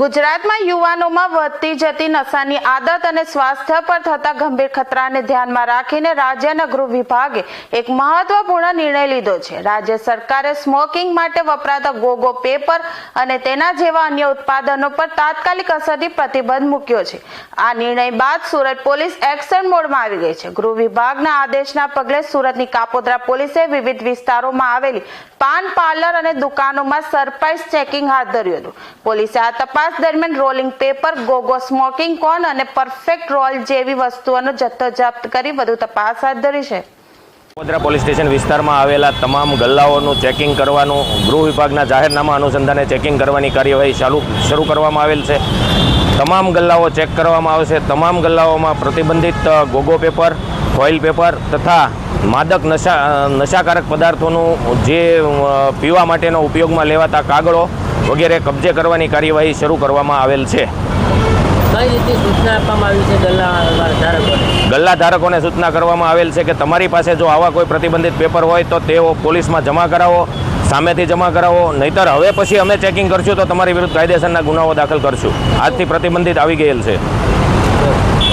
ગુજરાતમાં યુવાનોમાં વધતી જતી નશાની આદત અને સ્વાસ્થ્ય પર થતા ગંભીર ખતરાને ધ્યાનમાં રાખીને રાજ્યના ગૃહ વિભાગે એક મહત્વપૂર્ણ નિર્ણય લીધો છે. રાજ્ય સરકારે સ્મોકિંગ માટે વપરાતા ગોગો પેપર અને તેના જેવા અન્ય ઉત્પાદનો પર તાત્કાલિક અસરથી પ્રતિબંધ મૂક્યો છે. આ નિર્ણય બાદ સુરત પોલીસ એક્શન મોડમાં આવી ગઈ છે. ગૃહ વિભાગના આદેશના પગલે સુરતની કાપોદ્રા પોલીસે વિવિધ વિસ્તારોમાં આવેલી પાન પાર્લર અને દુકાનોમાં સરપ્રાઇઝ ચેકિંગ હાથ ધર્યું હતું. પોલીસે આ તપાસ દરમિયાન rolling paper Gogo smoking cone અને પરફેક્ટ રોલ જેવી વસ્તુઓનો જથ્થો જપ્ત કરી વધુ તપાસ હાથ ધરી છે. વડોદરા પોલીસ સ્ટેશન વિસ્તારમાં આવેલા તમામ ગલ્લાઓનું ચેકિંગ કરવાનું, ગૃહ વિભાગના જાહેરનામા અનુસંધાને ચેકિંગ કરવાની કાર્યવાહી ચાલુ, શરૂ કરવામાં આવેલ છે. તમામ ગલ્લાઓ ચેક કરવામાં આવશે. તમામ ગલ્લાઓમાં પ્રતિબંધિત ગોગો પેપર ફોઇલ પેપર તથા માદક નશા નશાકારક પદાર્થોનું જે પીવા માટેનો ઉપયોગમાં લેવાતા કાગળો વગેરે કબજે કરવાની કાર્યવાહી શરૂ કરવામાં આવેલ છે. કઈ રીતે સૂચના આપવામાં આવી છે ગલ્લા ધારકોને? ગલ્લા ધારકોને સૂચના કરવામાં આવેલ છે કે તમારી પાસે જો આવા કોઈ પ્રતિબંધિત પેપર હોય તો તેઓ પોલીસમાં જમા કરાવો સામેથી જમા કરાવો નહીતર હવે પછી અમે ચેકિંગ કરશું તો તમારી વિરુદ્ધ કાયદેસરના ગુનાઓ દાખલ કરશું. આજથી પ્રતિબંધિત આવી ગયેલ છે.